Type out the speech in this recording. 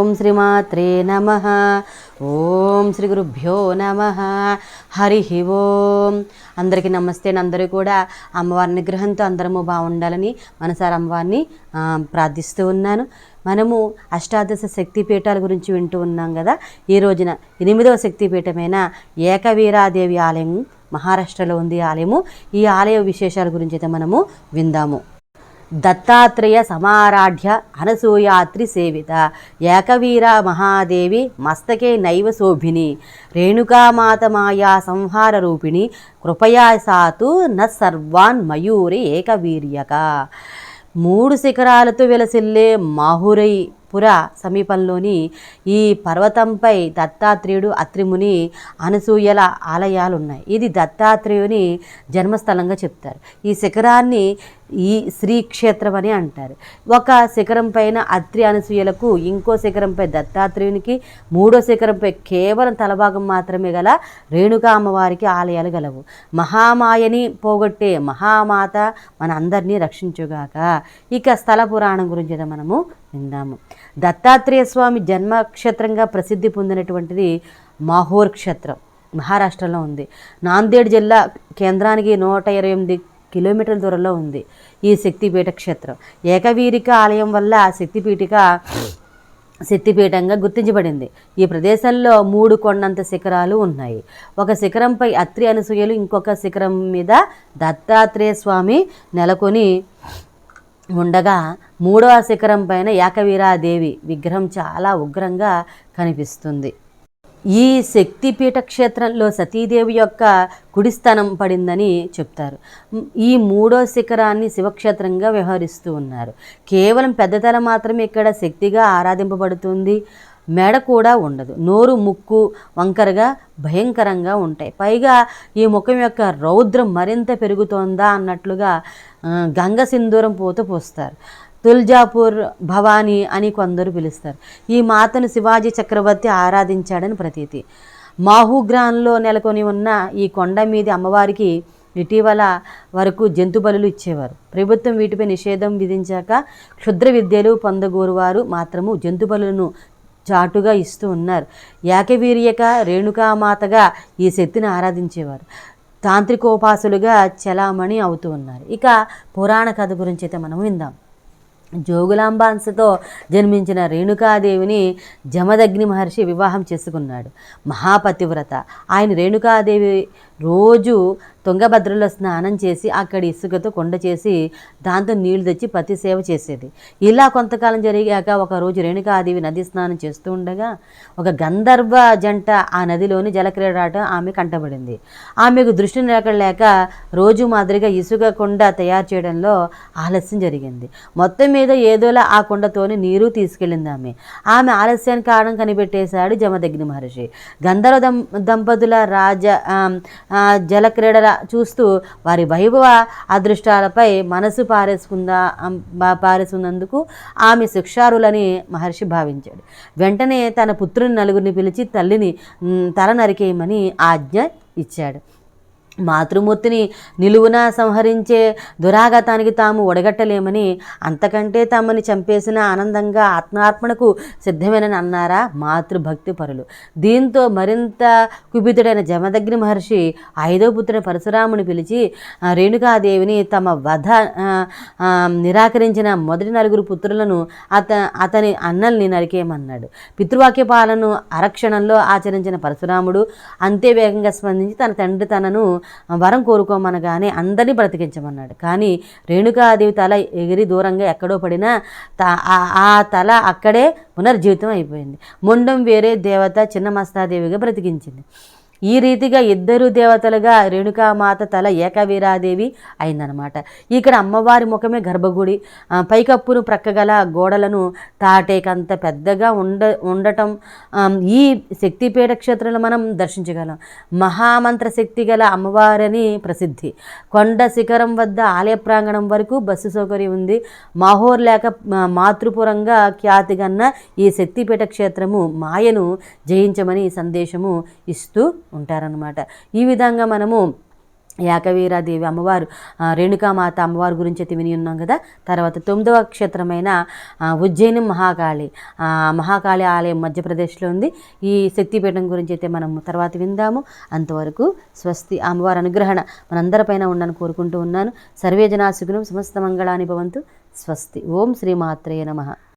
ఓం శ్రీమాత్రే నమ. ఓం శ్రీ గురుభ్యో నమ. హరి ఓం. అందరికీ నమస్తే అందరూ కూడా అమ్మవారి నిగ్రహంతో అందరము బాగుండాలని మనసారి అమ్మవారిని ప్రార్థిస్తూ ఉన్నాను. మనము అష్టాదశ శక్తిపీఠాల గురించి వింటూ ఉన్నాం కదా. ఈ రోజున ఎనిమిదవ శక్తిపీఠమైన ఏకవీరాదేవి ఆలయం మహారాష్ట్రలో ఉంది ఆలయము. ఈ ఆలయ విశేషాల గురించి అయితే మనము విందాము. దత్తాత్రేయ సమారాఢ్య అనసూయాత్రి సేవిత. ఏకవీర మహాదేవి మస్తకే నైవ శోభిని. రేణుకామాత మాయా సంహార రూపిణి. కృపయా సాతు న సర్వాన్ మయూరి ఏకవీర్యక. మూడు శిఖరాలతో వెలసిల్లే మాహురై పుర సమీపంలోని ఈ పర్వతంపై దత్తాత్రేయుడు అత్రిముని అనసూయల ఆలయాలు ఉన్నాయి ఇది దత్తాత్రేయుని జన్మస్థలంగా చెప్తారు. ఈ శిఖరాన్ని ఈ శ్రీక్షేత్రం అని అంటారు. ఒక శిఖరం పైన అత్రి అనసూయలకు ఇంకో శిఖరంపై దత్తాత్రేయునికి మూడో శిఖరంపై కేవలం తలభాగం మాత్రమే గల రేణుకా అమ్మవారికి ఆలయాలు గలవు. మహామాయని పోగొట్టే మహామాత మన అందరినీ రక్షించుగాక. ఇక స్థల పురాణం గురించి మనము విందాము దత్తాత్రేయ స్వామి జన్మక్షేత్రంగా ప్రసిద్ధి పొందినటువంటిది మాహోర్ క్షేత్రం. మహారాష్ట్రలో ఉంది. నాందేడ్ జిల్లా కేంద్రానికి నూట ఇరవై ఎనిమిది కిలోమీటర్ల దూరంలో ఉంది ఈ శక్తిపీఠ క్షేత్రం. ఏకవీరిక ఆలయం వల్ల శక్తిపీఠిక శక్తిపీఠంగా గుర్తించబడింది. ఈ ప్రదేశంలో మూడు కొండంత శిఖరాలు ఉన్నాయి. ఒక శిఖరంపై అత్రి అనసూయలు ఇంకొక శిఖరం మీద దత్తాత్రేయ స్వామి నెలకొని ఉండగా మూడవ శిఖరం పైన ఏకవీరాదేవి విగ్రహం చాలా ఉగ్రంగా కనిపిస్తుంది. ఈ శక్తిపీఠ క్షేత్రంలో సతీదేవి యొక్క కుడిస్థానం పడిందని చెప్తారు. ఈ మూడో శిఖరాన్ని శివక్షేత్రంగా వ్యవహరిస్తూ ఉన్నారు. కేవలం పెద్దతల మాత్రమే ఇక్కడ శక్తిగా ఆరాధింపబడుతుంది. మెడ కూడా ఉండదు. నోరు ముక్కు వంకరగా భయంకరంగా ఉంటాయి. పైగా ఈ ముఖం యొక్క రౌద్రం మరింత పెరుగుతోందా అన్నట్లుగా గంగ సింధూరం పూత పోస్తారు. తుల్జాపూర్ భవానీ అని కొందరు పిలుస్తారు. ఈ మాతను శివాజీ చక్రవర్తి ఆరాధించాడని ప్రతీతి. మాహుగ్రాన్లో నెలకొని ఉన్న ఈ కొండ మీది అమ్మవారికి ఇటీవల వరకు జంతు బలులు ఇచ్చేవారు. ప్రభుత్వం వీటిపై నిషేధం విధించాక క్షుద్ర విద్యలు పొందగోరువారు మాత్రము జంతు బలులను చాటుగా ఇస్తూ ఉన్నారు. ఏకవీర్యక రేణుకామాతగా ఈ శక్తిని ఆరాధించేవారు. తాంత్రికోపాసులుగా చలామణి అవుతూ ఉన్నారు. ఇక పురాణ కథ గురించి అయితే మనం విందాం. జోగులాంబాన్సతో జన్మించిన రేణుకాదేవిని జమదగ్ని మహర్షి వివాహం చేసుకున్నాడు. మహాపతివ్రత. ఆయన రేణుకాదేవి రోజు తుంగభద్రలో స్నానం చేసి అక్కడ ఇసుకతో కొండ చేసి దాంతో నీళ్ళు తెచ్చి పతి సేవ చేసేది. ఇలా కొంతకాలం జరిగాక ఒక రోజు రేణుకాదేవి నది స్నానం చేస్తూ ఉండగా ఒక గంధర్వ జంట ఆ నదిలోని జలక్రీడాటం ఆమె కంటబడింది. ఆమెకు దృష్టి లేక రోజు మాదిరిగా ఇసుక కొండ తయారు చేయడంలో ఆలస్యం జరిగింది. మొత్తం మీద ఏదోలా ఆ కొండతోని నీరు తీసుకెళ్ళింది ఆమె. ఆమె ఆలస్యానికి కారణం కనిపెట్టేశాడు జమదగ్ని మహర్షి. గంధర్వ దం దంపతుల రాజ జలక్రీడల చూస్తూ వారి వైభవ అదృష్టాలపై మనసు పారేసుకుందా పారేసుకున్నందుకు ఆమె శిక్షారులని మహర్షి భావించాడు. వెంటనే తన పుత్రుని నలుగురిని పిలిచి తల్లిని తల నరికేయమని ఆజ్ఞ ఇచ్చాడు. మాతృమూర్తిని నిలువున సంహరించే దురాగతానికి తాము ఒడగట్టలేమని అంతకంటే తమని చంపేసిన ఆనందంగా ఆత్మార్పణకు సిద్ధమేనని అన్నారా మాతృభక్తి పరులు. దీంతో మరింత కుపితుడైన జమదగ్ని మహర్షి ఐదో పుత్రుని పరశురాముని పిలిచి రేణుకాదేవిని తమ వధ నిరాకరించిన మొదటి నలుగురు పుత్రులను అత అతని అన్నల్ని నరికేయమన్నాడు. పితృవాక్య పాలను అరక్షణంలో ఆచరించిన పరశురాముడు అంతే వేగంగా స్పందించి తన తండ్రి తనను వరం కోరుకోమనగానే అందరినీ బ్రతికించమన్నాడు. కానీ రేణుకాదేవి తల ఎగిరి దూరంగా ఎక్కడో పడినా త- ఆ- ఆ తల అక్కడే పునర్జీవితం అయిపోయింది. ముండం వేరే దేవత చిన్న మస్తాదేవిగా బ్రతికించింది. ఈ రీతిగా ఇద్దరు దేవతలుగా రేణుకామాత తల ఏకవీరాదేవి అయిందనమాట ఇక్కడ అమ్మవారి ముఖమే గర్భగుడి. పైకప్పును ప్రక్కగల గోడలను తాటేకంత పెద్దగా ఉండ ఉండటం ఈ శక్తిపీఠ క్షేత్రంలో మనం దర్శించగలం. మహామంత్ర శక్తి గల అమ్మవారని ప్రసిద్ధి. కొండ శిఖరం వద్ద ఆలయ ప్రాంగణం వరకు బస్సు సౌకర్యం ఉంది. మాహోర్ లేక మాతృపురంగా ఖ్యాతిగన్న ఈ శక్తిపీఠ క్షేత్రము మాయను జయించమని సందేశము ఇస్తూ ఉంటారనమాట ఈ విధంగా మనము యాకవీరాదేవి అమ్మవారు రేణుకామాత అమ్మవారి గురించి అయితే విని ఉన్నాం కదా? తర్వాత తొమ్మిదవ క్షేత్రమైన ఉజ్జయిని మహాకాళి మహాకాళి ఆలయం మధ్యప్రదేశ్లో ఉంది. ఈ శక్తిపీఠం గురించి అయితే మనం తర్వాత విందాము. అంతవరకు స్వస్తి అమ్మవారి అనుగ్రహణ మనందరిపైన ఉండని కోరుకుంటూ ఉన్నాను. సర్వే సమస్త మంగళాని భవంతు. స్వస్తి. ఓం శ్రీమాత్రేయ నమః.